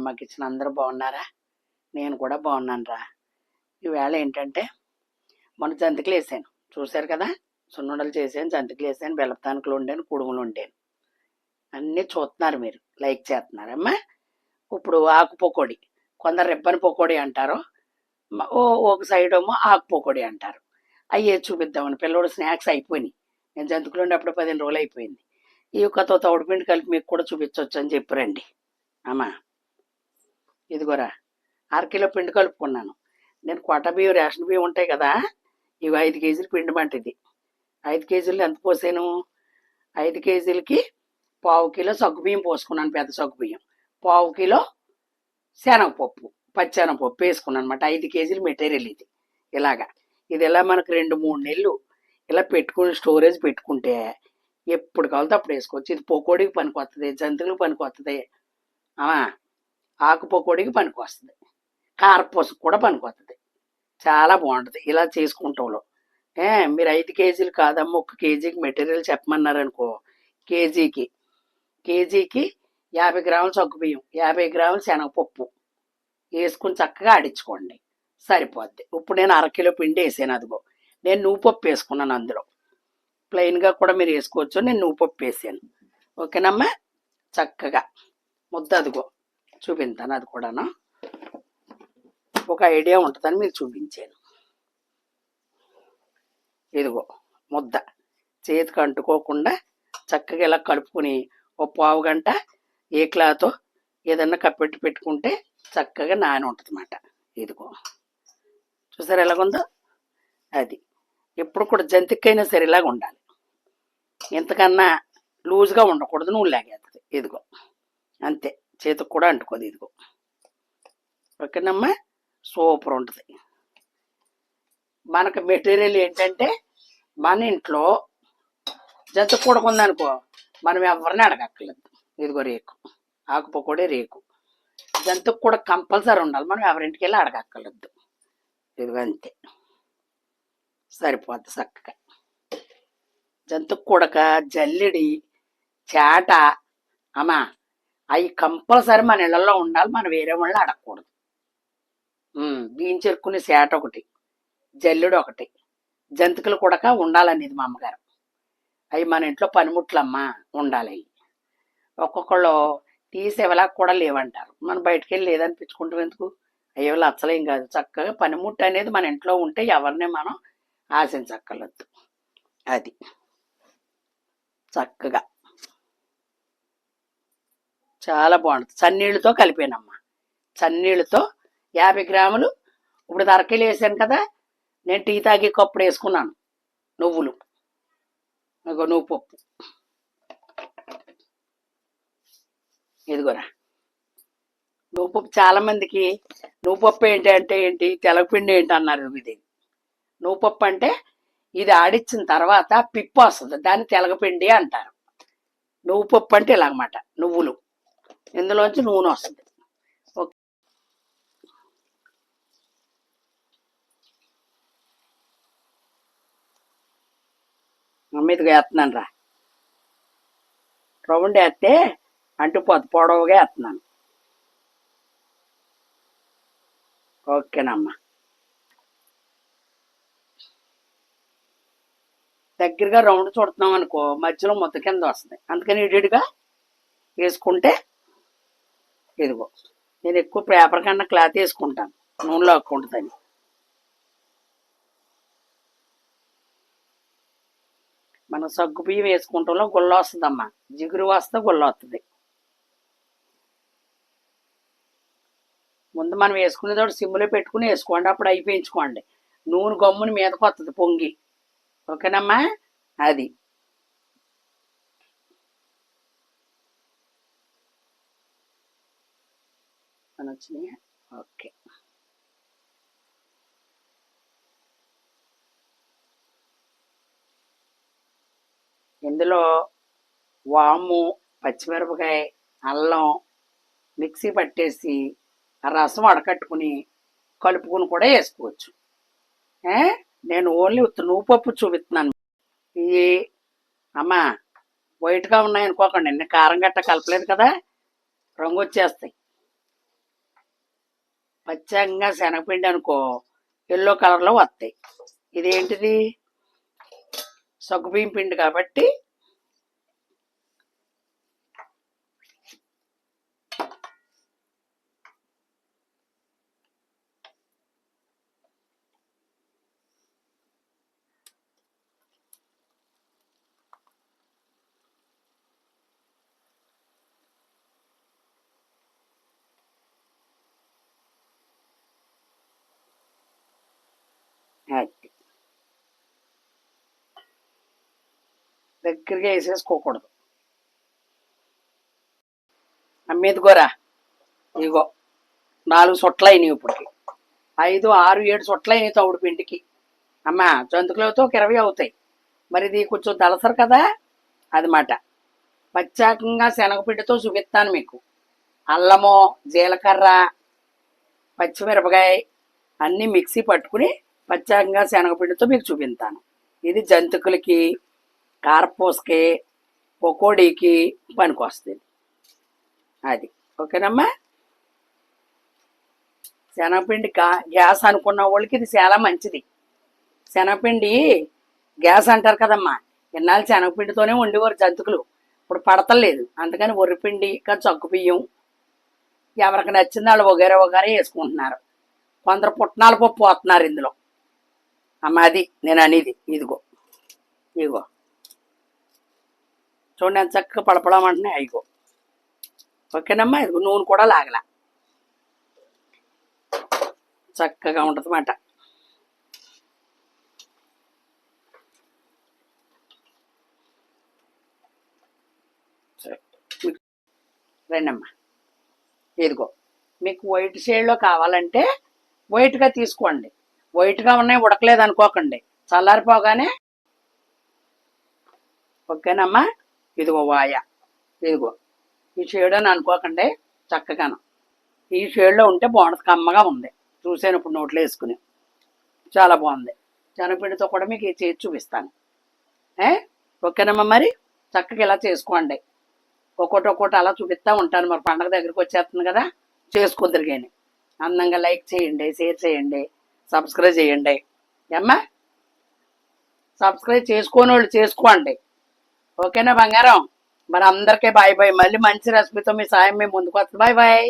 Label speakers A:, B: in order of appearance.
A: మాకు ఇచ్చిన అందరూ బాగున్నారా? నేను కూడా బాగున్నాను రా ఈవేళ ఏంటంటే మొన్న జంతికలు వేసాను. చూశారు కదా? సున్నుండలు చేసాను జంతికలు వేసాను బెల్లతానుకలు వండాను కుడుములు వండాను. అన్నీ చూస్తున్నారు మీరు. లైక్ చేస్తున్నారమ్మా. ఇప్పుడు ఆకు పకోడి. కొందరు రిబ్బన్ పకోడి అంటారు. ఓ ఒక సైడ్ ఏమో ఆకు పకోడి అంటారు. అయ్యే చూపిద్దామని పిల్లోడు స్నాక్స్ అయిపోయినాయి. నేను జంతుకులు ఉండేప్పుడు పదిహేను రోజులు అయిపోయింది. ఈ ఒక్కతో తౌడుపిండి కలిపి మీకు కూడా చూపించవచ్చు అని చెప్పారండి అమ్మా. ఇదిగోరా అరకిలో పిండి కలుపుకున్నాను. నేను కొట్ట బియ్యం రేషన్ బియ్యం ఉంటాయి కదా ఇవి ఐదు కేజీలు పిండి మంట ఇది. ఐదు కేజీలు ఎంత పోసాను? ఐదు కేజీలకి పావు కిలో సగ్గు బియ్యం పోసుకున్నాను పెద్ద సగ్గు బియ్యం. పావు కిలో శనగపప్పు పచ్చెనగపప్పు వేసుకున్నాను అనమాట ఐదు కేజీలు మెటీరియల్ ఇది ఇలాగా. ఇది ఇలా మనకు రెండు మూడు నెలలు ఇలా పెట్టుకుని స్టోరేజ్ పెట్టుకుంటే ఎప్పుడు కావాలితే అప్పుడు వేసుకోవచ్చు. ఇది పోకోడికి పనికి వస్తుంది జంతువులకు పనికి వస్తుంది ఆకు పకోడీకి పనికి వస్తుంది కారపూసకు కూడా పనికి వస్తుంది చాలా బాగుంటుంది. ఇలా చేసుకుంటాంలో. ఏ మీరు ఐదు కేజీలు కాదమ్మ ఒక కేజీకి మెటీరియల్ చెప్పమన్నారనుకో కేజీకి కేజీకి యాభై గ్రాములు సగ్గు బియ్యం యాభై గ్రాములు శనగపప్పు వేసుకుని చక్కగా ఆడించుకోండి. సరిపోద్ది. ఇప్పుడు నేను అరకిలో పిండి వేసాను అదిగో. నేను నువ్వు పప్పు వేసుకున్నాను అందులో. ప్లెయిన్గా కూడా మీరు వేసుకోవచ్చు. నేను నువ్వు పప్పు వేసాను. ఓకేనమ్మా? చక్కగా. ముద్ద అదిగో. చూపించాను అది కూడాను. ఒక ఐడియా ఉంటుందని మీకు చూపించాను. ఇదిగో ముద్ద. చేతికి అంటుకోకుండా చక్కగా ఇలా కలుపుకొని ఓ పావు గంట ఏ క్లాతో ఏదన్నా కప్పెట్టి పెట్టుకుంటే చక్కగా నాని ఉంటుంది అన్నమాట ఇదిగో. చూసారు ఎలాగుందో? అది. ఎప్పుడు కూడా జంతికైనా సరే ఇలాగ ఉండాలి. ఇంతకన్నా లూజ్గా ఉండకూడదు నువ్వు లాగేస్తుంది ఇదిగో. అంతే. చేతికి కూడా అంటుకోదు ఇదిగో. ఓకేనమ్మా? సూపర్ ఉంటుంది. మనకు మెటీరియల్ ఏంటంటే మన ఇంట్లో జంతు కూడకుందనుకో మనం ఎవరిని అడగక్కర్లేదు. ఇదిగో రేకు. ఆకుపోకూడే రేకు. జంతుకు కూడా కంపల్సరీ ఉండాలి. మనం ఎవరింటికి వెళ్ళి అడగక్కర్లేదు. ఇదిగో అంతే. సరిపోద్ది చక్కగా. జంతుకు కూడక జల్లిడి చేట అమ్మా అవి కంపల్సరీ మన ఇళ్ళల్లో ఉండాలి మనం వేరే వాళ్ళని అడగకూడదు. ఉమ్, బియ్యం చెరుకునే సేట ఒకటి జల్లుడు ఒకటి జంతికలు కూడా ఉండాలనేది మా అమ్మగారు. అవి మన ఇంట్లో పనిముట్లమ్మా ఉండాలి ఒక్కొక్కళ్ళు తీసేవలా కూడా లేవంటారు. మనం బయటికి వెళ్ళి లేదనిపించుకుంటాం ఎందుకు? అయ్యో అచ్చలేం కాదు. చక్కగా పనిముట్టు అనేది మన ఇంట్లో ఉంటే ఎవరిని మనం ఆశించక్కర్లేదు. అది. చక్కగా. చాలా బాగుంటుంది. చన్నీళ్ళతో కలిపానమ్మా. చన్నీళ్ళతో యాభై గ్రాములు. ఇప్పుడు అరకిలు వేసాను కదా నేను టీ తాగే కప్పుడు వేసుకున్నాను. నువ్వులు. ఇగో నువ్వు పప్పు. ఇదిగోరా. నువ్వు పప్పు చాలామందికి నువ్వు పప్పు ఏంటి అంటే ఏంటి తెలపిండి ఏంటి అన్నారు ఇది నువ్వు పప్పు అంటే ఇది ఆడిచ్చిన తర్వాత పిప్పు వస్తుంది. దాన్ని తెలగపిండి అంటారు. నువ్వు పప్పు అంటే అనమాట నువ్వులు. ఇందులోంచి నూనె వస్తుంది. ఓకే. మీదకి వేస్తున్నాను రా. రౌండ్ వేస్తే అంటుపోద్ది పొడవుగా వేస్తున్నాను. ఓకేనమ్మా. దగ్గరగా రౌండ్ చూడుతున్నాం అనుకో మధ్యలో ముద్ద కింద వస్తుంది. అందుకని ఇడిగా వేసుకుంటే ఇదిగో నేను ఎక్కువ పేపర్ కన్నా క్లాత్ వేసుకుంటాను. నూనెలో అక్కుంటుందని మనం సగ్గు బియ్యం వేసుకుంటాంలో గుల్ల వస్తుందమ్మా. జిగురు వస్తే గుల్ల వస్తుంది ముందు మనం వేసుకునే సిమ్లో పెట్టుకుని వేసుకోండి అప్పుడు అయిపోయించుకోండి. నూనె గమ్ముని మీదకి వస్తుంది పొంగి. ఓకేనమ్మా? అది. పక్కన వచ్చినాయి ఓకే. ఇందులో వాము పచ్చిమిరపకాయ అల్లం మిక్సీ పట్టేసి రసం అడకట్టుకుని కలుపుకుని కూడా వేసుకోవచ్చు. నేను ఓన్లీ ఉత్త నువ్వు పప్పు చూపిస్తున్నాను ఇవి అమ్మా వైట్గా ఉన్నాయి అనుకోకండి నేను కారం గట్ట కలపలేదు కదా? రంగు వచ్చేస్తాయి పచ్చంగా శనగపిండి అనుకో ఎల్లో కలర్లో వస్తాయి. ఇదేంటిది? సగ్గుబియ్యం పిండి కాబట్టి అది. దగ్గరగా వేసేసుకోకూడదు. అమ్మేదిగోరా ఇగో నాలుగు సొట్లు అయినాయి ఇప్పటికి. ఐదు ఆరు ఏడు సొట్లు అయినాయి తవుడు పిండికి. అమ్మా జంతుకులతో ఒక ఇరవై అవుతాయి. మరి ఇది కొంచెం దళసరు కదా? అది మాట. పచ్చాకంగా శనగపిండితో చూపిస్తాను మీకు. అల్లము జీలకర్ర పచ్చిమిరపకాయ అన్నీ మిక్సీ పట్టుకుని పచ్చాకంగా శనగపిండితో మీకు చూపిస్తాను. ఇది జంతుకులకి కారపూసకి పకోడీకి పనికొస్తుంది అది. ఓకేనమ్మా? శనగపిండి కా గ్యాస్ అనుకున్న వాళ్ళకి ఇది చాలా మంచిది. శనగపిండి గ్యాస్ అంటారు కదమ్మా. ఇన్నాళ్ళు శనగపిండితోనే ఉండేవారు జంతుకులు. ఇప్పుడు పడతలేదు. అందుకని వరిపిండి ఇంకా చక్కు బియ్యం ఎవరికి నచ్చింది వాళ్ళు ఒగేరే ఒగేరే వేసుకుంటున్నారు. కొందరు పుట్నాల పప్పు పోతున్నారు ఇందులో. అమ్మ అది నేను అనేది. ఇదిగో. ఇదిగో. చూడండి ఎంత చక్కగా పడపడమంటున్నాయి అయిగో ఓకేనమ్మా? ఇదిగో నూనె కూడా లాగల. చక్కగా ఉంటుంది అన్నమాట రండమ్మా. ఇదిగో మీకు వైట్ షేడ్లో కావాలంటే వైట్గా తీసుకోండి. వైట్గా ఉన్నాయి ఉడకలేదు అనుకోకండి. చల్లారిపోగానే. ఓకేనమ్మా? ఇదిగో వాయ. ఇదిగో. ఈ షేడ్ అని అనుకోకండి చక్కగాను. ఈ షేడ్లో ఉంటే బాగుంటుంది కమ్మగా ఉంది. చూసాను ఇప్పుడు నోట్లో వేసుకుని. చాలా బాగుంది. శనగపిండితో కూడా మీకు చేసి చూపిస్తాను. ఏ? ఓకేనమ్మా మరి? చక్కగా ఇలా చేసుకోండి. ఒక్కొక్కటి ఒక్కొక్కటి అలా చూపిస్తూ ఉంటాను. మరి పండగ దగ్గరికి వచ్చేస్తుంది కదా చేసుకుందరిగాని కానీ అందంగా లైక్ చేయండి షేర్ చేయండి సబ్స్క్రైబ్ చేయండి. అమ్మా సబ్స్క్రైబ్ చేసుకోని వాళ్ళు చేసుకోండి. ఓకేనా బంగారం మరి అందరికీ బాయ్ బాయ్ మళ్ళీ మంచి రెసిపీతో మీ సాయం మేము ముందుకు వస్తుంది బాయ్ బాయ్